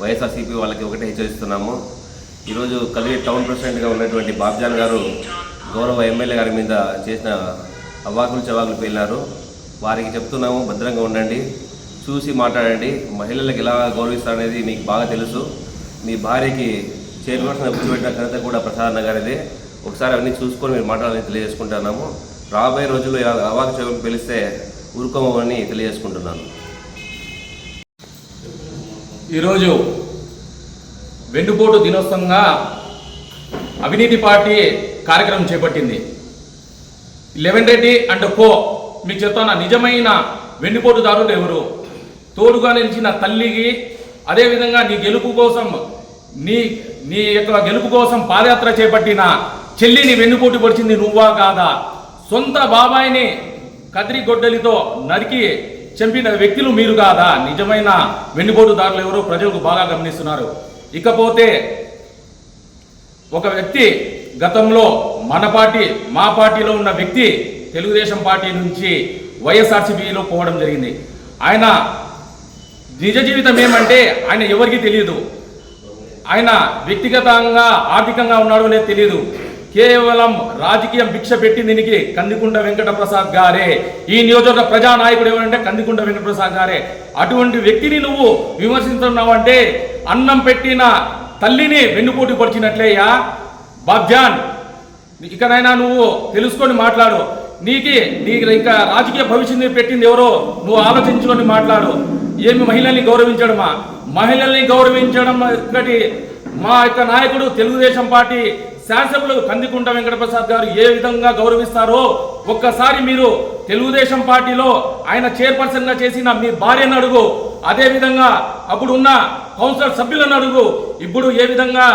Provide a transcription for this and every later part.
వైఎస్ఆర్సీపీ వాళ్ళకి ఒకటే హెచ్చరిస్తున్నాము. ఈరోజు కలిగే టౌన్ ప్రెసిడెంట్గా ఉన్నటువంటి బాబ్జాన్ గారు గౌరవ ఎమ్మెల్యే గారి మీద చేసిన అవాకులు చవాకులు పేలినారు. వారికి చెప్తున్నాము భద్రంగా ఉండండి చూసి మాట్లాడండి. మహిళలకు ఎలా గౌరవిస్తారనేది మీకు బాగా తెలుసు. మీ భార్యకి చైర్పర్సన్ కూర్చోబెట్టిన ఘనత కూడా ప్రసాద్ గారిదే ఒకసారి అవన్నీ చూసుకొని మీరు మాట్లాడాలని తెలియజేసుకుంటున్నాము. రాబోయే రోజుల్లో అవాకు చవాకులు పిలిస్తే ఊరుకోమని తెలియజేసుకుంటున్నాను. ఈరోజు వెన్నుపోటు దినోత్సవంగా అవినీతి పార్టీ కార్యక్రమం చేపట్టింది. లెవెన్ రెడ్డి అండ్ కో మీకు చెప్తాను నిజమైన వెన్నుపోటుదారులు ఎవరు? తోడుగా నిలిచిన తల్లికి అదేవిధంగా నీ గెలుపు కోసం నీ నీ యొక్క గెలుపు కోసం పాదయాత్ర చేపట్టిన చెల్లిని వెన్నుపోటు పొడిచింది నువ్వా కాదా? సొంత బాబాయిని కదిరి గొడ్డలితో నరికి చంపిన వ్యక్తులు మీరు కాదా? నిజమైన వెన్నుపోటుదారులు ఎవరో ప్రజలకు బాగా గమనిస్తున్నారు. ఇకపోతే ఒక వ్యక్తి గతంలో మన పార్టీ మా పార్టీలో ఉన్న వ్యక్తి తెలుగుదేశం పార్టీ నుంచి వైఎస్ఆర్సీపీలో పోవడం జరిగింది. ఆయన నిజ జీవితం ఏమంటే ఆయన ఎవరికి తెలియదు. ఆయన వ్యక్తిగతంగా ఆర్థికంగా ఉన్నాడో లేదు తెలియదు. కేవలం రాజకీయం భిక్ష పెట్టి దీనికి కందికుంట వెంకట ప్రసాద్ గారే. ఈ నియోజకవర్గ ప్రజానాయకుడు ఎవరంటే కందికుంట వెంకట ప్రసాద్ గారే. అటువంటి వ్యక్తిని నువ్వు విమర్శిస్తున్నావంటే అన్నం పెట్టిన తల్లిని వెన్నుపోటు పరిచినట్లేయా బాబ్జాన్ ఇకనైనా నువ్వు తెలుసుకొని మాట్లాడు. నీకి నీకు ఇంకా రాజకీయ భవిష్యత్తు పెట్టింది ఎవరో నువ్వు ఆలోచించుకొని మాట్లాడు. ఏమి మహిళల్ని గౌరవించడమా? మహిళల్ని గౌరవించడం ఒకటి మా యొక్క నాయకుడు తెలుగుదేశం పార్టీ శాసనసభ్యులు కందికుంట వెంకటప్రసాద్ గారు ఏ విధంగా గౌరవిస్తారో ఒక్కసారి మీరు తెలుగుదేశం పార్టీలో ఆయన చైర్పర్సన్గా చేసిన మీ భార్యను అడుగు. అదేవిధంగా అప్పుడున్న అప్పుడు ఉన్న కౌన్సిలర్ సభ్యులను అడుగు. ఇప్పుడు ఏ విధంగా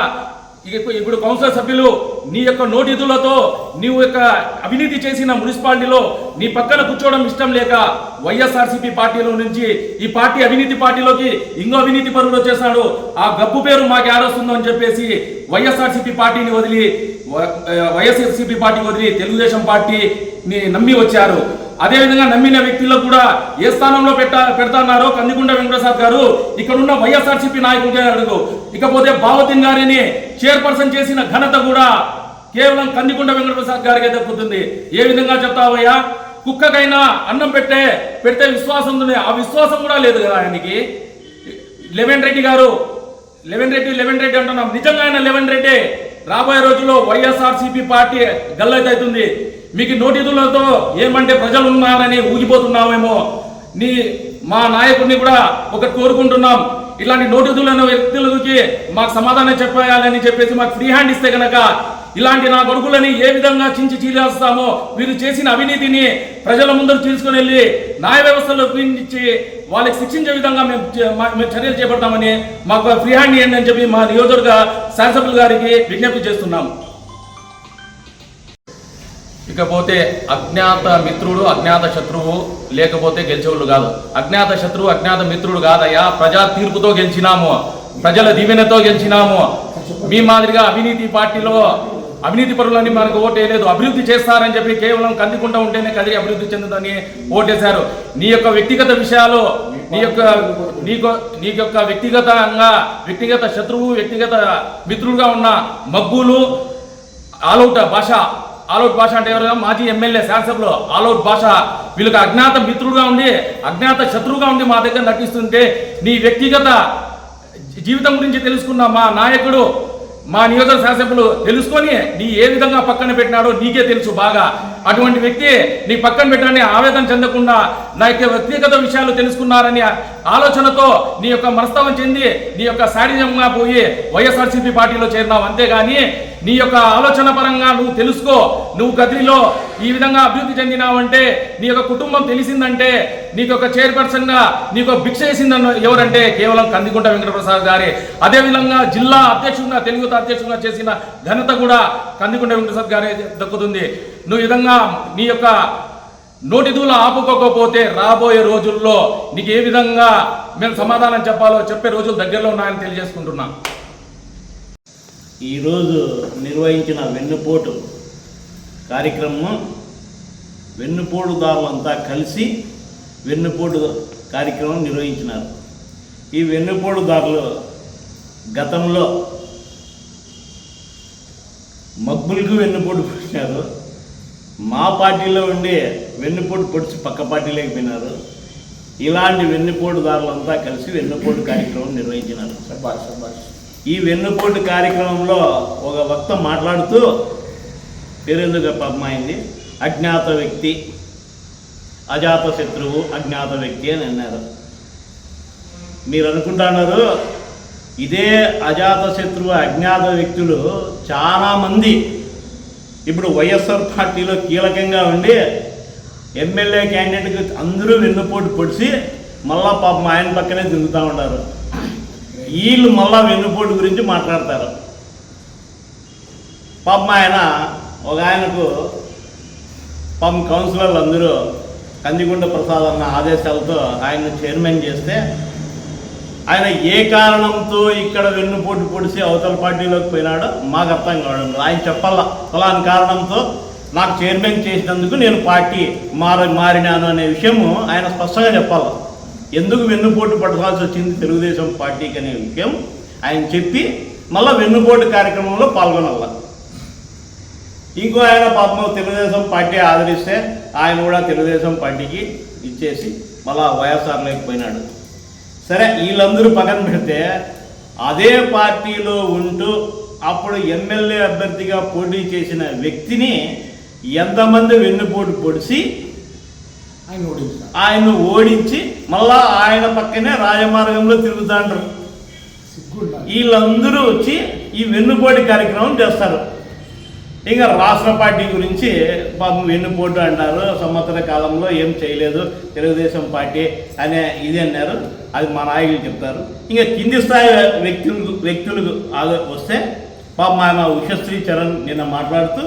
ఇక- ఇప్పుడు కౌన్సిలర్ సభ్యులు నీ యొక్క నోటిదులతో నీవు యొక్క అవినీతి చేసిన మున్సిపాలిటీలో నీ పక్కన కూర్చోవడం ఇష్టం లేక వైఎస్ఆర్సీపీ పార్టీలో నుంచి ఈ పార్టీ అవినీతి పార్టీలోకి ఇంకో అవినీతి పరుడు వచ్చేసాడు ఆ గబ్బు పేరు మాకు ఏడొస్తుందో అని చెప్పేసి వైఎస్ఆర్సీపీ పార్టీని వదిలి వైఎస్ఆర్సీపీ పార్టీ వదిలి తెలుగుదేశం పార్టీని నమ్మి వచ్చారు. అదేవిధంగా నమ్మిన వ్యక్తులకు కూడా ఏ స్థానంలో పెట్ట పెడతాన్నారో కందిగుండ వెంకటప్రసాద్ గారు ఇక్కడ ఉన్న వైఎస్ఆర్సీపీ నాయకుడికే అడుగు. ఇకపోతే బావతిన్ గారిని చైర్పర్సన్ చేసిన ఘనత కూడా కేవలం కందిగుండ వెంకటప్రసాద్ గారికే దక్కుతుంది. ఏ విధంగా చెప్తావయ్యా? కుక్కకైనా అన్నం పెట్టే పెడితే విశ్వాసం ఉంది. ఆ విశ్వాసం కూడా లేదు కదా ఆయనకి. లెవెన్ రెడ్డి గారు లెవెన్ రెడ్డి లెవెన్ రెడ్డి అంటున్నాం. నిజంగా ఆయన లెవెన్ రెడ్డి. రాబోయే రోజుల్లో వైఎస్ఆర్సీపీ పార్టీ గల్లైతవుతుంది మీకు నోటీసులతో ఏమంటే ప్రజలు ఉన్నారని ఊగిపోతున్నామేమో నీ మా నాయకుడిని కూడా ఒకటి కోరుకుంటున్నాం. ఇలాంటి నోటీసులను వ్యక్తులకి మాకు సమాధానం చెప్పేయాలని చెప్పేసి మాకు ఫ్రీ హ్యాండ్ ఇస్తే కనుక ఇలాంటి నా కొడుకులని ఏ విధంగా చించి చీలేస్తామో వీరు చేసిన అవినీతిని ప్రజల ముందర తీసుకుని వెళ్ళి న్యాయ వ్యవస్థలో ఇచ్చి వాళ్ళకి శిక్షించే విధంగా మేము మేము చర్యలు చేపడతామని మాకు ఫ్రీ హ్యాండ్ ఇవ్వండి అని చెప్పి మా నియోజకవర్గ శాసనసభ్యులు గారికి విజ్ఞప్తి చేస్తున్నాం ఇకపోతే అజ్ఞాత మిత్రుడు అజ్ఞాత శత్రువు లేకపోతే గెలిచేవాళ్ళు కాదు. అజ్ఞాత శత్రువు అజ్ఞాత మిత్రుడు కాదయ్యా ప్రజా తీర్పుతో గెలిచినాము. ప్రజల దీవెనతో గెలిచినాము. మీ మాదిరిగా అవినీతి పార్టీలో అవినీతి పరులని మనకు ఓటేయలేదు. అభివృద్ధి చేస్తారని చెప్పి కేవలం కందికుంటా ఉంటేనే కదిరి అభివృద్ధి చెందుతుందని ఓటేశారు. నీ యొక్క వ్యక్తిగత విషయాలు నీ యొక్క నీకు నీ యొక్క వ్యక్తిగతంగా వ్యక్తిగత శత్రువు వ్యక్తిగత మిత్రుడుగా ఉన్న మగ్గులు ఆలౌట్ భాష ఆలౌట్ భాష అంటే ఎవరు? మాజీ ఎమ్మెల్యే శాసనసభలో ఆలౌట్ భాష. వీళ్ళకి అజ్ఞాత మిత్రుడుగా ఉండి అజ్ఞాత శత్రువుగా ఉండి మా దగ్గర నటిస్తుంటే నీ వ్యక్తిగత జీవితం గురించి తెలుసుకున్న మా నాయకుడు మా నియోజక శాసనసభ్యులు తెలుసుకొని నీ ఏ విధంగా పక్కన పెట్టినాడో నీకే తెలుసు బాగా. అటువంటి వ్యక్తి నీ పక్కన పెట్టాలని ఆవేదన చెందకుండా నా యొక్క వ్యక్తిగత విషయాలు తెలుసుకున్నారని ఆలోచనతో నీ యొక్క మనస్తవం చెంది నీ యొక్క శారీరంగా పోయి వైఎస్ఆర్సీపీ పార్టీలో చేరినావు. అంతేగాని నీ యొక్క ఆలోచన పరంగా నువ్వు తెలుసుకో నువ్వు గదిలో ఈ విధంగా అభివృద్ధి చెందినావంటే నీ యొక్క కుటుంబం తెలిసిందంటే నీకు ఒక చైర్పర్సన్గా నీకు భిక్ష వేసిందన్న ఎవరంటే కేవలం కందిగుంట వెంకటప్రసాద్ గారే. అదే విధంగా జిల్లా అధ్యక్షుడిగా తెలుగు అధ్యక్షుడిగా చేసిన ఘనత కూడా కందిగుంట వెంకటప్రసాద్ గారే దక్కుతుంది. నువ్వు విధంగా నీ యొక్క నోటి ఆపుకోకపోతే రాబోయే రోజుల్లో నీకు ఏ విధంగా మేము సమాధానం చెప్పాలో చెప్పే రోజులు దగ్గరలో ఉన్నాయని తెలియజేసుకుంటున్నాను ఈరోజు నిర్వహించిన వెన్నుపోటు కార్యక్రమం వెన్నుపోటుదారులంతా కలిసి వెన్నుపోటు కార్యక్రమం నిర్వహించినారు. ఈ వెన్నుపోటుదారులు గతంలో మగ్గులకు వెన్నుపోటు పుట్టినారు మా పార్టీలో ఉండి వెన్నుపోటు పొడిచి పక్క పార్టీలోకి పోయినారు. ఇలాంటి వెన్నుపోటుదారులంతా కలిసి వెన్నుపోటు కార్యక్రమం నిర్వహించినారు. ఈ వెన్నుపోటు కార్యక్రమంలో ఒక వక్త మాట్లాడుతూ పేరెందుకు పాపం అయింది. అజ్ఞాత వ్యక్తి అజాత శత్రువు అజ్ఞాత వ్యక్తి అని అన్నారు. మీరు అనుకుంటున్నారు ఇదే అజాత శత్రువు అజ్ఞాత వ్యక్తులు చాలామంది ఇప్పుడు వైఎస్ఆర్ పార్టీలో కీలకంగా ఉండి ఎమ్మెల్యే క్యాండిడేట్కి అందరూ వెన్నుపోటు పొడిచి మళ్ళా పాపం ఆయన పక్కనే తిరుగుతూ ఉన్నారు. వీళ్ళు మళ్ళా వెన్నుపోటు గురించి మాట్లాడతారు. పాపం ఆయన ఒక ఆయనకు పాపం కౌన్సిలర్లు అందరూ కందిగుండ ప్రసాద్ అన్న ఆదేశాలతో ఆయన్ను చైర్మన్ చేస్తే ఆయన ఏ కారణంతో ఇక్కడ వెన్నుపోటు పొడిసి అవతల పార్టీలోకి పోయినాడో మాకు అర్థం కావడం ఆయన చెప్పాల ఫలాని కారణంతో నాకు చైర్మన్ చేసినందుకు నేను పార్టీ మార మారినాను అనే విషయము ఆయన స్పష్టంగా చెప్పాల. ఎందుకు వెన్నుపోటు పట్టాల్సి వచ్చింది తెలుగుదేశం పార్టీకి అనే విషయం ఆయన చెప్పి మళ్ళీ వెన్నుపోటు కార్యక్రమంలో పాల్గొనాల. ఇంకో ఆయన పాపం తెలుగుదేశం పార్టీ ఆదరిస్తే ఆయన కూడా తెలుగుదేశం పార్టీకి ఇచ్చేసి మళ్ళా వైఎస్ఆర్లోకి పోయినాడు. సరే వీళ్ళందరూ పక్కన పెడితే అదే పార్టీలో ఉంటూ అప్పుడు ఎమ్మెల్యే అభ్యర్థిగా పోటీ చేసిన వ్యక్తిని ఎంతమంది వెన్నుపోటు పొడిచి ఆయన ఓడించి మళ్ళా ఆయన పక్కనే రాజమార్గంలో తిరుగుతాండ్రు. వీళ్ళందరూ వచ్చి ఈ వెన్నుపోటు కార్యక్రమం చేస్తారు. ఇంకా రాష్ట్ర పార్టీ గురించి పాపం వెన్నుపోటు అంటారు. సంవత్సర కాలంలో ఏం చేయలేదు. తెలుగుదేశం పార్టీ అనే ఇది అన్నారు. అది మా నాయకులు చెప్తారు. ఇంకా కింది స్థాయి వ్యక్తులకు వ్యక్తులకు వస్తే పాపం ఆయన ఉషశ్రీ చరణ్ నిన్న మాట్లాడుతూ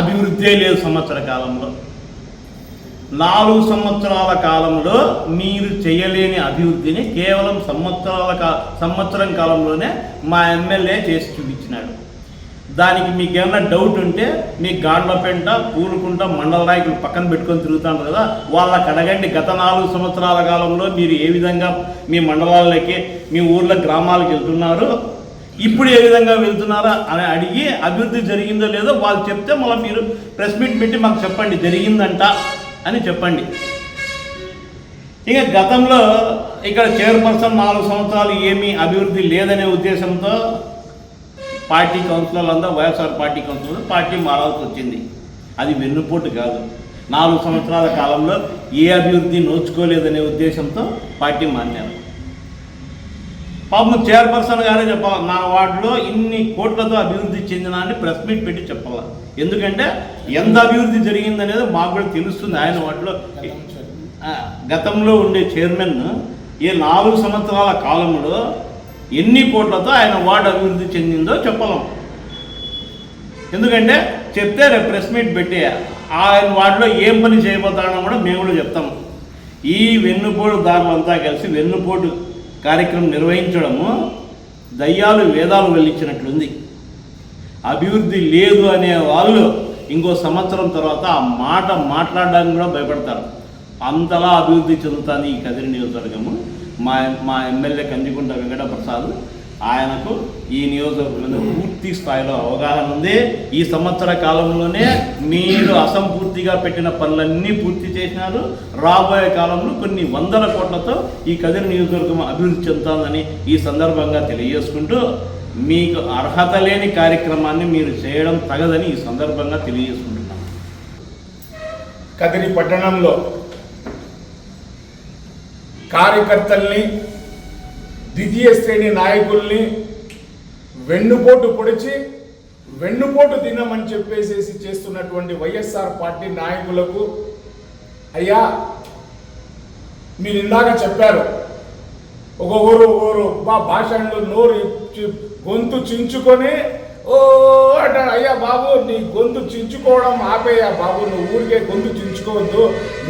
అభివృద్ధే లేదు సంవత్సర కాలంలో. నాలుగు సంవత్సరాల కాలంలో మీరు చేయలేని అభివృద్ధిని కేవలం సంవత్సరాల కా సంవత్సరం కాలంలోనే మా ఎమ్మెల్యే చేసి చూపించినాడు. దానికి మీకు ఏమైనా డౌట్ ఉంటే మీ గాండ్లపెంట పూలుకుంట మండల నాయకులు పక్కన పెట్టుకొని తిరుగుతాను కదా వాళ్ళకి అడగండి. గత నాలుగు సంవత్సరాల కాలంలో మీరు ఏ విధంగా మీ మండలాలకి మీ ఊర్ల గ్రామాలకు వెళ్తున్నారు? ఇప్పుడు ఏ విధంగా వెళ్తున్నారా అని అడిగి అభివృద్ధి జరిగిందో లేదో వాళ్ళు చెప్తే మళ్ళీ మీరు ప్రెస్ మీట్ పెట్టి మాకు చెప్పండి. జరిగిందంట అని చెప్పండి. ఇక గతంలో ఇక్కడ చైర్పర్సన్ నాలుగు సంవత్సరాలు ఏమీ అభివృద్ధి లేదనే ఉద్దేశంతో పార్టీ కౌన్సిలర్లు అంతా Y S R party councillor party మారాల్సి వచ్చింది. అది వెన్నుపోటు కాదు. నాలుగు సంవత్సరాల కాలంలో ఏ అభివృద్ధి నోచుకోలేదనే ఉద్దేశంతో పార్టీ మారినారు. పాపం చైర్పర్సన్ గారే చెప్పాలి? నా వార్డులో ఇన్ని కోట్లతో అభివృద్ధి చెందిన అని ప్రెస్ మీట్ పెట్టి చెప్పాలి? ఎందుకంటే ఎంత అభివృద్ధి జరిగిందనేది మాకు కూడా తెలుస్తుంది. ఆయన వాటిలో గతంలో ఉండే చైర్మన్ ఈ నాలుగు సంవత్సరాల కాలంలో ఎన్ని కోట్లతో ఆయన వార్డు అభివృద్ధి చెందిందో చెప్పలేం. ఎందుకంటే చెప్తే రేపు ప్రెస్ మీట్ పెట్టి ఆయన వాటిలో ఏం పని చేయబోతాడో కూడా మేము కూడా చెప్తాము ఈ వెన్నుపోటు దారులంతా కలిసి వెన్నుపోటు కార్యక్రమం నిర్వహించడము దయ్యాలు వేదాలు వెళ్ళించినట్లుంది అభివృద్ధి లేదు అనే వాళ్ళు ఇంకో సంవత్సరం తర్వాత ఆ మాట మాట్లాడడానికి కూడా భయపడతారు. అంతలా అభివృద్ధి చెందుతుంది ఈ కదిరి నియోజకవర్గము. మా మా ఎమ్మెల్యే కందికుంట వెంకట ప్రసాద్ ఆయనకు ఈ నియోజకవర్గంలో పూర్తి స్థాయిలో అవగాహన ఉంది. ఈ సంవత్సర కాలంలోనే మీరు అసంపూర్తిగా పెట్టిన పనులన్నీ పూర్తి చేసినారు. రాబోయే కాలంలో కొన్ని వందల కోట్లతో ఈ కదిరి నియోజకవర్గం అభివృద్ధి చెందుతుందని ఈ సందర్భంగా తెలియజేసుకుంటూ మీకు అర్హత లేని కార్యక్రమాన్ని మీరు చేయడం తగదని ఈ సందర్భంగా తెలియజేసుకుంటున్నాను కదిరి పట్టణంలో కార్యకర్తల్ని ద్వితీయ శ్రేణి నాయకుల్ని వెన్నుపోటు పొడిచి వెన్నుపోటు తినమని చెప్పేసేసి చేస్తున్నటువంటి వైఎస్ఆర్ పార్టీ నాయకులకు అయ్యా మీరు ఇందాక చెప్పారు ఒక ఊరు ఊరు మా భాషలో నోరు గొంతు చించుకొని ఓ అంటాడు అయ్యా బాబు నీ గొంతు చించుకోవడం ఆపేయా బాబు నువ్వు ఊరికే గొంతు చించుకోవద్దు.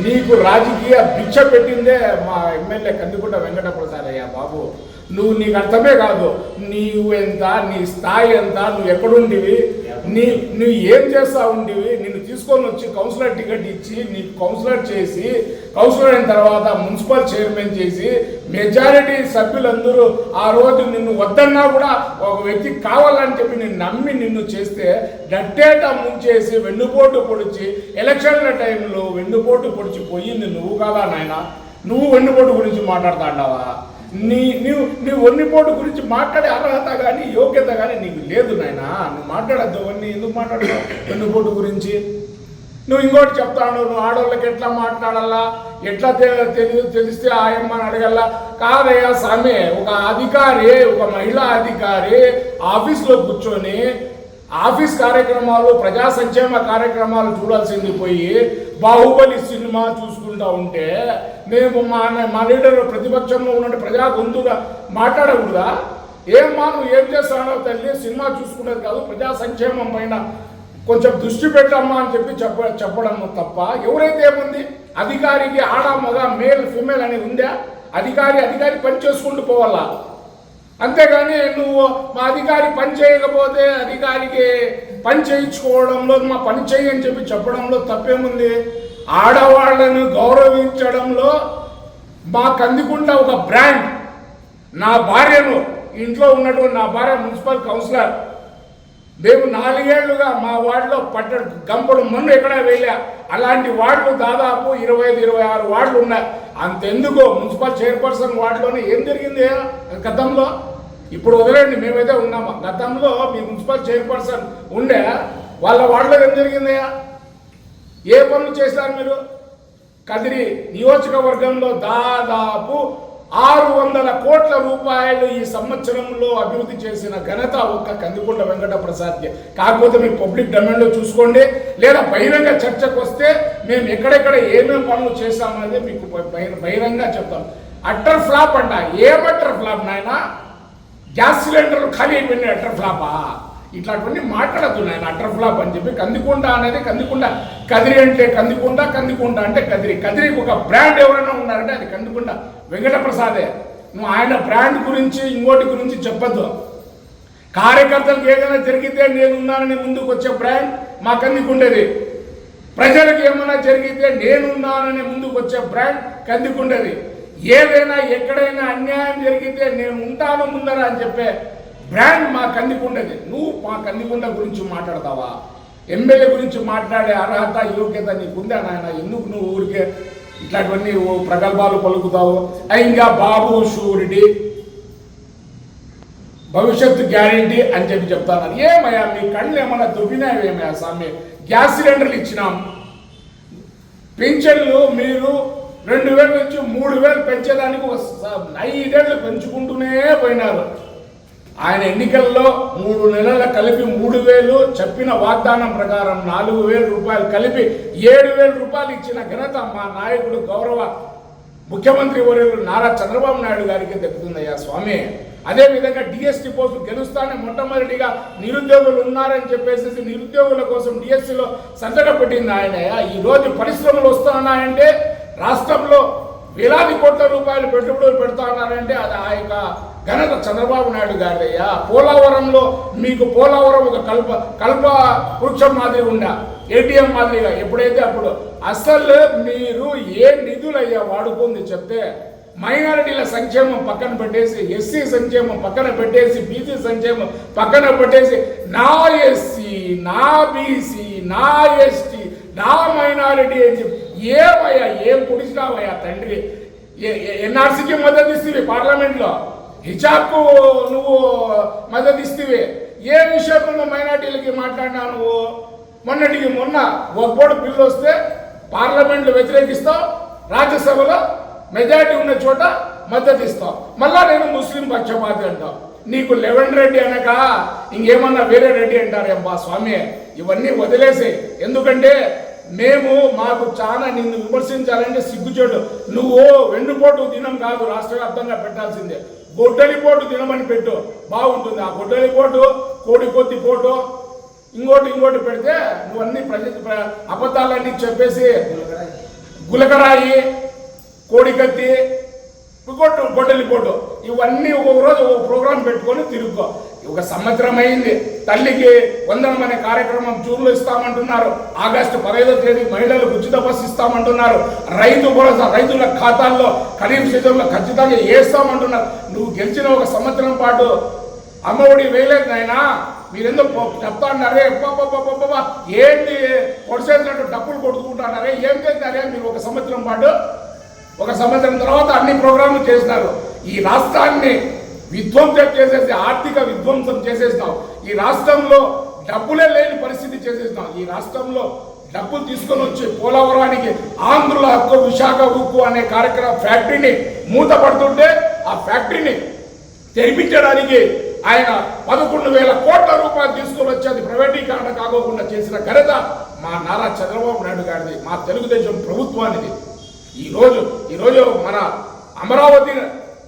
నీకు రాజకీయ భిక్ష పెట్టిందే మా ఎమ్మెల్యే కందికుంట వెంకట ప్రసాద్ అయ్యా బాబు. నువ్వు నీకు అర్థమే కాదు నీవు ఎంత నీ స్థాయి ఎంత నువ్వు ఎక్కడుండివి నీ నువ్వు ఏం చేస్తా ఉండివి? నిన్ను తీసుకొని వచ్చి కౌన్సిలర్ టికెట్ ఇచ్చి నీకు కౌన్సిలర్ చేసి కౌన్సిలర్ అయిన తర్వాత మున్సిపల్ చైర్మన్ చేసి మెజారిటీ సభ్యులందరూ ఆ రోజు నిన్ను వద్దన్నా కూడా ఒక వ్యక్తి కావాలని చెప్పి నేను నమ్మి నిన్ను చేస్తే డట్టేట ముంచేసి వెన్నుపోటు పొడిచి ఎలక్షన్ల టైంలో వెన్నుపోటు పొడిచి పోయింది నువ్వు కాదా నాయన? నువ్వు వెన్నుపోటు గురించి మాట్లాడుతాండావా నీ నీవు నీ వెన్నుపోటు గురించి మాట్లాడే అర్హత కానీ యోగ్యత కానీ నీకు లేదు నాయన. నువ్వు మాట్లాడద్దు అవన్నీ ఎందుకు మాట్లాడుతావు? వెన్నుపోటు గురించి. నువ్వు ఇంకోటి చెప్తాను నువ్వు ఆడవాళ్ళకి ఎట్లా మాట్లాడాలా? ఎట్లా తె- తెలి తెలిస్తే ఆయమ్మని అడగల్లా? కాదయ్యా స్వామి ఒక అధికారి ఒక మహిళా అధికారి ఆఫీస్లో కూర్చొని ఆఫీస్ కార్యక్రమాలు ప్రజా సంక్షేమ కార్యక్రమాలు చూడాల్సింది పోయి బాహుబలి సినిమా చూసుకుంటా ఉంటే మేము మా మా లీడర్ ప్రతిపక్షంలో ఉన్న ప్రజా గొంతుగా మాట్లాడకూడదా? మా నువ్వు ఏం చేస్తానో తల్లి సినిమా చూసుకునేది కాదు ప్రజా సంక్షేమం పైన కొంచెం దృష్టి పెట్టమ్మా అని చెప్పి చెప్ప చెప్పడం తప్ప ఎవరైతే ఏముంది? అధికారికి ఆడ మగ మేల్ ఫిమేల్ అనేది ఉందా? అధికారి అధికారి పని చేసుకుంటూ పోవాలా? అంతేగాని నువ్వు మా అధికారి పని చేయకపోతే అధికారికి పని చేయించుకోవడంలో మా పని చేయని చెప్పి చెప్పడంలో తప్పేముంది? ఆడవాళ్ళను గౌరవించడంలో మా కందికుంట ఒక బ్రాండ్. నా భార్యను ఇంట్లో ఉన్నటువంటి నా భార్య మున్సిపల్ కౌన్సిలర్. మేము నాలుగేళ్ళుగా మా వార్డులో పట్ట గంపడు మన్ను ఎక్కడా వేయలే. అలాంటి వార్డులు దాదాపు ఇరవై ఐదు ఇరవై ఆరు వార్డులు ఉన్నాయి. అంతెందుకు మున్సిపల్ చైర్పర్సన్ వార్డులోనే ఏం జరిగింది? గతంలో ఇప్పుడు వదిలేండి మేమైతే ఉన్నాము? గతంలో మీ మున్సిపల్ చైర్పర్సన్ ఉండే వాళ్ళ వాడలో ఏం జరిగిందయ్యా? ఏ పనులు చేశారు మీరు? కదిరి నియోజకవర్గంలో దాదాపు ఆరు వందల కోట్ల రూపాయలు ఈ సంవత్సరంలో అభివృద్ధి చేసిన ఘనత ఒక్క కందికొండ వెంకట ప్రసాద్కి కాకపోతే మీరు పబ్లిక్ డొమైన్లో చూసుకోండి లేదా బహిరంగ చర్చకు వస్తే మేము ఎక్కడెక్కడ ఏమేమి పనులు చేశామనేది మీకు బహిరంగ చెప్తాం. అట్టర్ ఫ్లాప్ అంట ఏం అట్టర్ ఫ్లాప్ నాయనా? గ్యాస్ సిలిండర్లు ఖాళీ అయిపోయినాయి అట్టర్ ఫ్లాపా? ఇట్లాంటివన్నీ మాట్లాడద్దు నేను అట్టర్ ఫ్లాప్ అని చెప్పి కందికొండ అనేది కందికొండ. కదిరి అంటే కందికొండ కందికొండ అంటే కదిరి. కదిరికి ఒక బ్రాండ్ ఎవరైనా ఉన్నారంటే అది కందికొండ. వెంకట ప్రసాదే నువ్వు ఆయన బ్రాండ్ గురించి ఇంకోటి గురించి చెప్పొద్దు. కార్యకర్తలకు ఏదైనా జరిగితే నేనున్నానని ముందుకు వచ్చే బ్రాండ్ మా కందికుండేది. ప్రజలకు ఏమైనా జరిగితే నేనున్నానని ముందుకు వచ్చే బ్రాండ్ కందికుండేది. ఏదైనా ఎక్కడైనా అన్యాయం జరిగితే నేను ఉంటాను ముందర అని చెప్పే బ్రాండ్ మా కందికుండది. నువ్వు మా కందికుండ గురించి మాట్లాడతావా? ఎమ్మెల్యే గురించి మాట్లాడే అర్హత యోగ్యత నీకుందా నాయన? ఎందుకు నువ్వు ఊరికే ఇట్లాంటివన్నీ ఓ ప్రగల్భాలు పలుకుతావు? ఇంకా బాబు షూరిటీ? భవిష్యత్తు గ్యారెంటీ అని చెప్పి చెప్తాను. ఏమయ్యా మీ కళ్ళు ఏమన్నా దుబ్బినావేమయ్యా స్వామి? గ్యాస్ సిలిండర్లు ఇచ్చినాం. పింఛన్లు మీరు రెండు వేల నుంచి మూడు వేలు పెంచేదానికి ఐదేళ్ళు పెంచుకుంటూనే పోయినారు. ఆయన ఎన్నికల్లో మూడు నెలల కలిపి మూడు వేలు చెప్పిన వాగ్దానం ప్రకారం నాలుగు వేల రూపాయలు కలిపి ఏడు వేల రూపాయలు ఇచ్చిన ఘనత మా నాయకుడు గౌరవ ముఖ్యమంత్రి వర్యులు నారా చంద్రబాబు నాయుడు గారికి దక్కుతుందయ్యా స్వామి. అదే విధంగా డిఎస్టీ పోస్టు గెలుస్తానే మొట్టమొదటిగా నిరుద్యోగులు ఉన్నారని చెప్పేసి నిరుద్యోగుల కోసం డిఎస్సిలో సంతకం పెట్టింది ఈ రోజు పరిశ్రమలు వస్తున్నాయంటే రాష్ట్రంలో వేలాది కోట్ల రూపాయలు పెట్టుబడులు పెడతా ఉన్నారంటే అది ఆ యొక్క ఘనత చంద్రబాబు నాయుడు గారిదయ్యా పోలవరంలో మీకు పోలవరం ఒక కల్ప కల్ప వృక్షం మాదిరి ఉండా ఏటీఎం మాదిరిగా. ఎప్పుడైతే అప్పుడు అసలు మీరు ఏ నిధులయ్యా వాడుకుంది చెప్తే మైనారిటీల సంక్షేమం పక్కన పెట్టేసి ఎస్సీ సంక్షేమం పక్కన పెట్టేసి బీసీ సంక్షేమం పక్కన పెట్టేసి నా ఎస్సీ నా బీసీ నా ఎస్టీ నా మైనారిటీ అని చెప్పి ఏమయ్యా? ఏం పుడిచినావయ్యా తండ్రి? ఎన్ఆర్సీకి మద్దతు ఇస్తుంది పార్లమెంట్లో? హిజాబ్కు నువ్వు మద్దతు ఇస్తే ఏ విషయంలో నువ్వు మైనార్టీలకి మాట్లాడినా నువ్వు? మొన్నటికి మొన్న ఒక్కోడు బిల్లు వస్తే పార్లమెంట్లో వ్యతిరేకిస్తావు రాజ్యసభలో మెజార్టీ ఉన్న చోట మద్దతు ఇస్తావు. మళ్ళా నేను ముస్లిం పక్షపాతి అంటావు. నీకు లెవెన్ రెడ్డి అనక ఇంకేమన్నా వేరే రెడ్డి అంటారేమ్మా స్వామి? ఇవన్నీ వదిలేసి ఎందుకంటే మేము మాకు చాలా నిన్ను విమర్శించాలంటే సిగ్గుచోడు నువ్వు వెన్నుపోటు దినం కాదు రాష్ట్ర వ్యాప్తంగా పెట్టాల్సిందే. గొడ్డలిపోటు దినమని పెట్టు. బాగుంటుంది. ఆ గొడ్డలిపోటు కోడి కొద్ది పోటు ఇంకోటి ఇంకోటి పెడితే నువ్వు అన్ని ప్రజ అబద్ధాలన్నీ చెప్పేసి గులకరాయి కోడికత్తి ఇంకోటి గొడ్డలి పోటు ఇవన్నీ ఒక్కొక్క రోజు ఒక ప్రోగ్రాం పెట్టుకొని తిరుగుకో ఒక సంవత్సరం అయింది తల్లికి వందనం అనే కార్యక్రమం జూన్లో ఇస్తామంటున్నారు. ఆగస్టు పదహైదో తేదీ మహిళలకు ఉచిత బస్సు ఇస్తామంటున్నారు. రైతు భరోసా రైతుల ఖాతాల్లో ఖరీఫ్ సీజన్లో ఖచ్చితంగా వేస్తామంటున్నారు. నువ్వు గెలిచిన ఒక సంవత్సరం పాటు అమ్మఒడి వేయలేదు నాయనా. మీరెందుకు చెప్తా అన్నారే ఏంటి? పొడిసేసినట్టు డబ్బులు కొట్టుకుంటున్నారే ఏం చేస్తారే మీరు ఒక సంవత్సరం పాటు ఒక సంవత్సరం తర్వాత అన్ని ప్రోగ్రాంలు చేసినారు. ఈ రాష్ట్రాన్ని విధ్వంసం చేసేసి ఆర్థిక విధ్వంసం చేసేసినావు. ఈ రాష్ట్రంలో డబ్బులే లేని పరిస్థితి చేసేసినావు. ఈ రాష్ట్రంలో డబ్బులు తీసుకొని వచ్చి పోలవరానికి ఆంధ్రుల హక్కు విశాఖ ఉక్కు అనే కార్యక్రమ ఫ్యాక్టరీని మూతపడుతుంటే ఆ ఫ్యాక్టరీని తెరిపించడానికి ఆయన పదకొండు వేల కోట్ల రూపాయలు తీసుకొని వచ్చి అది ప్రైవేటీకరణ కాకోకుండా చేసిన ఘనత మా నారా చంద్రబాబు నాయుడు గారిది మా తెలుగుదేశం ప్రభుత్వానిది. ఈరోజు ఈరోజు మన అమరావతి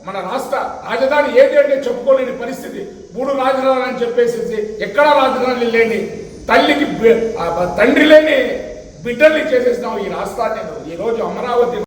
మన రాష్ట్ర రాజధాని ఏది అంటే చెప్పుకోలేని పరిస్థితి. మూడు రాజధానులు అని చెప్పేసి ఎక్కడా రాజధాని లేని తల్లికి ఆ తండ్రి లేని బిడ్డల్ని చేసేసినాం ఈ రాష్ట్రాన్ని ఈరోజు అమరావతి